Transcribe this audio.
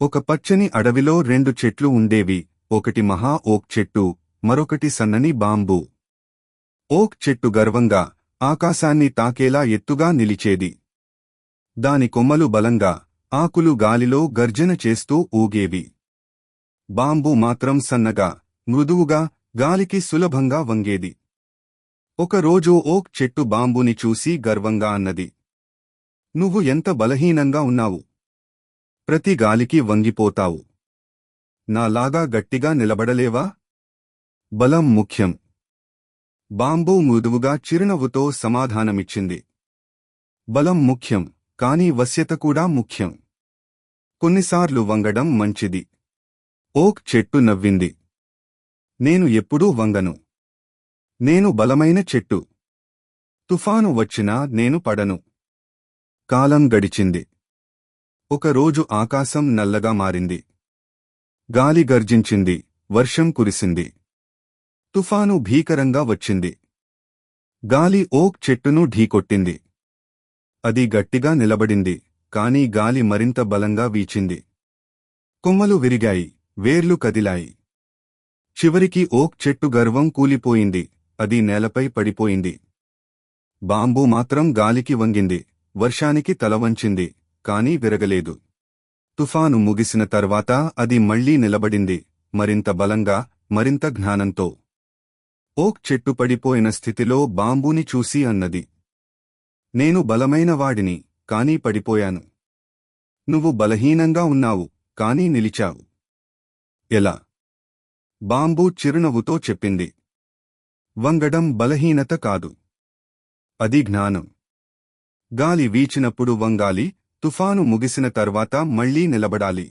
ఒక పచ్చని అడవిలో రెండు చెట్లు ఉండేవి ఒకటి మహా ఓక్ చెట్టు మరొకటి సన్నని బాంబు. ఓక్ చెట్టు గర్వంగా ఆకాశాన్ని తాకేలా ఎత్తుగా నిలిచేది. దాని కొమ్మలు బలంగా ఆకులు గాలిలో గర్జన చేస్తూ ఊగేవి. బాంబు మాత్రం సన్నగా మృదువుగా గాలికి సులభంగా వంగేది. ఒకరోజు ఓక్ చెట్టు బాంబుని చూసి గర్వంగా అన్నది. నువ్వు ఎంత బలహీనంగా ఉన్నావు ప్రతి గాలికి వంగిపోతావు. నాలాగా గట్టిగా నిలబడలేవా? బలం ముఖ్యం. బాంబు మృదువుగా చిరునవ్వుతో సమాధానమిచ్చింది. బలం ముఖ్యం కాని వశ్యత కూడా ముఖ్యం. కొన్నిసార్లు వంగడం మంచిది. ఓక్ చెట్టు నవ్వింది. నేను ఎప్పుడూ వంగను. నేను బలమైన చెట్టు. తుఫాను వచ్చినా నేను పడను. కాలం గడిచింది. ఒకరోజు ఆకాశం నల్లగా మారింది. గాలి గర్జించింది. వర్షం కురిసింది. తుఫాను భీకరంగా వచ్చింది. గాలి ఓక్ చెట్టును ఢీకొట్టింది. అది గట్టిగా నిలబడింది. కాని గాలి మరింత బలంగా వీచింది. కొమ్మలు విరిగాయి. వేర్లు కదిలాయి. చివరికి ఓక్ చెట్టు గర్వం కూలిపోయింది. అది నేలపై పడిపోయింది. బాంబు మాత్రం గాలికి వంగింది. వర్షానికి తలవంచింది. కాని విరగలేదు. తుఫాను ముగిసిన తర్వాత అది మళ్ళీ నిలబడింది మరింత బలంగా మరింత జ్ఞానంతో. ఓక్ చెట్టు పడిపోయిన స్థితిలో బాంబుని చూసి అన్నది. నేను బలమైన వాడిని కాని పడిపోయాను. నువ్వు బలహీనంగా ఉన్నావు కాని నిలిచావు. ఎలా? బాంబు చిరునవ్వుతో చెప్పింది. వంగడం బలహీనత కాదు. అది జ్ఞానం. గాలి వీచినప్పుడు వంగాలి తుఫాను ముగిసిన తర్వాత మళ్ళీ నిలబడాలి.